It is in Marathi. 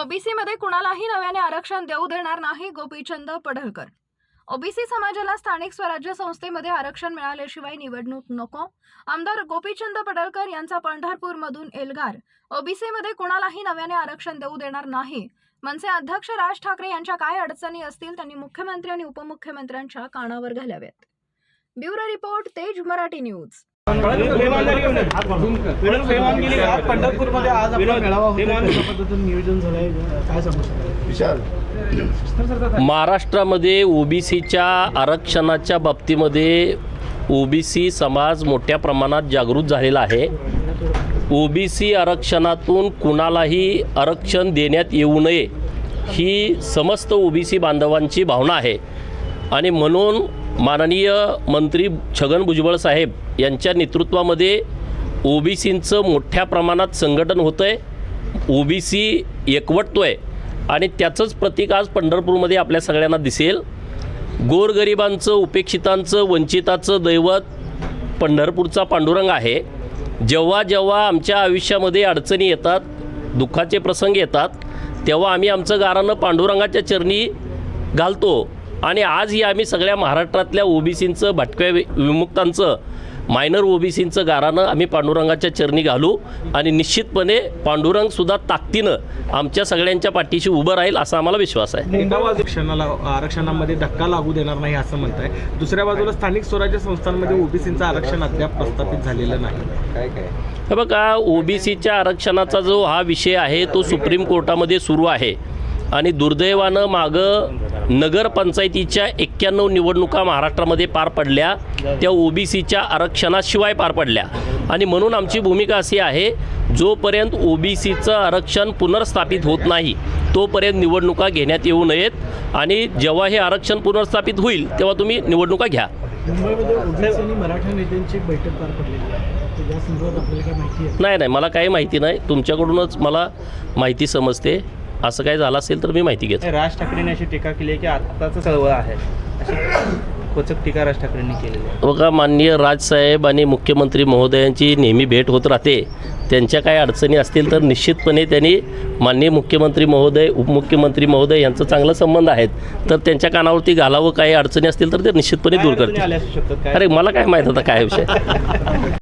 ओबीसीमध्ये कुणालाही नव्याने आरक्षण देऊ देणार नाही गोपीचंद पडळकर. ओबीसी समाजाला स्थानिक स्वराज्य संस्थेमध्ये आरक्षण मिळाल्याशिवाय निवडणूक नको. आमदार गोपीचंद पडळकर यांचा पंढरपूरमधून एल्गार. ओबीसीमध्ये कुणालाही नव्याने आरक्षण देऊ देणार नाही. मनसे अध्यक्ष राज ठाकरे यांच्या काय अडचणी असतील त्यांनी मुख्यमंत्री आणि उपमुख्यमंत्र्यांच्या कानावर घालाव्यात. ब्युरो रिपोर्ट तेज मराठी न्यूज. पंढरपूरमध्ये आज मेळावा पद्धतीने नियोजन झालंय काय सांगू शकता महाराष्ट्रामध्ये ओबीसीच्या आरक्षणाच्या बाबतीमध्ये ओबीसी समाज मोठ्या प्रमाणात जागृत झालेला आहे. ओबीसी आरक्षणातून कुणालाही आरक्षण देण्यात येऊ नये ही समस्त ओबीसी बांधवांची भावना आहे. आणि म्हणून माननीय मंत्री छगन भुजबळ साहेब यांच्या नेतृत्वामध्ये ओबीसींचं मोठ्या प्रमाणात संघटन होतं आहे ओबीसी आहे आणि त्याचंच प्रतीक आज पंढरपूरमध्ये आपल्या सगळ्यांना दिसेल. गोरगरिबांचं उपेक्षितांचं वंचिताचं दैवत पंढरपूरचा पांडुरंग आहे. जेव्हा जेव्हा आमच्या आयुष्यामध्ये अडचणी येतात दुःखाचे प्रसंग येतात तेव्हा आम्ही आमचं गारानं पांडुरंगाच्या चरणी घालतो. आणि आजही आम्ही सगळ्या महाराष्ट्रातल्या ओबीसींचं भटक्या विमुक्तांचं मायनर ओबीसींचं गारानं आम्ही पांडुरंगाच्या चरणी घालू आणि निश्चितपणे पांडुरंगसुद्धा ताकदीनं आमच्या सगळ्यांच्या पाठीशी उभं राहील असा आम्हाला विश्वास आहे. आरक्षणाला आरक्षणामध्ये धक्का लागू देणार नाही असं म्हणताय. दुसऱ्या बाजूला स्थानिक स्वराज्य संस्थांमध्ये ओबीसीचं आरक्षण अद्याप प्रस्थापित झालेलं नाही. हे बघा ओबीसीच्या आरक्षणाचा जो हा विषय आहे तो सुप्रीम कोर्टामध्ये सुरू आहे. आणि दुर्दैवानं मागं नगरपंचायतीच्या एक्क्याण्णव निवडणुका महाराष्ट्रामध्ये पार पडल्या. त्या ओबीसीच्या आरक्षणाशिवाय पार पडल्या. आणि म्हणून आमची भूमिका अशी आहे जोपर्यंत ओबीसीचं आरक्षण पुनर्स्थापित होत नाही तोपर्यंत निवडणुका घेण्यात येऊ नयेत. आणि जेव्हा हे आरक्षण पुनर्स्थापित होईल तेव्हा तुम्ही निवडणुका घ्या. नाही नाही मला काही माहिती नाही. तुमच्याकडूनच मला माहिती समजते. असं काही झालं असेल तर मी माहिती घेतो. राज ठाकरेंनी अशी टीका केली आहे की आत्ताचं चळवळ आहे. खोचक टीका राज ठाकरेंनी केलेली बघा माननीय राजसाहेब आणि मुख्यमंत्री महोदयांची नेहमी भेट होत राहते. त्यांच्या काही अडचणी असतील तर निश्चितपणे त्यांनी माननीय मुख्यमंत्री महोदय उपमुख्यमंत्री महोदय यांचं चांगलं संबंध आहेत. तर त्यांच्या कानावरती घालावं काही अडचणी असतील तर ते निश्चितपणे दूर काय करतील. काय? अरे मला काय माहीत आता काय विषय?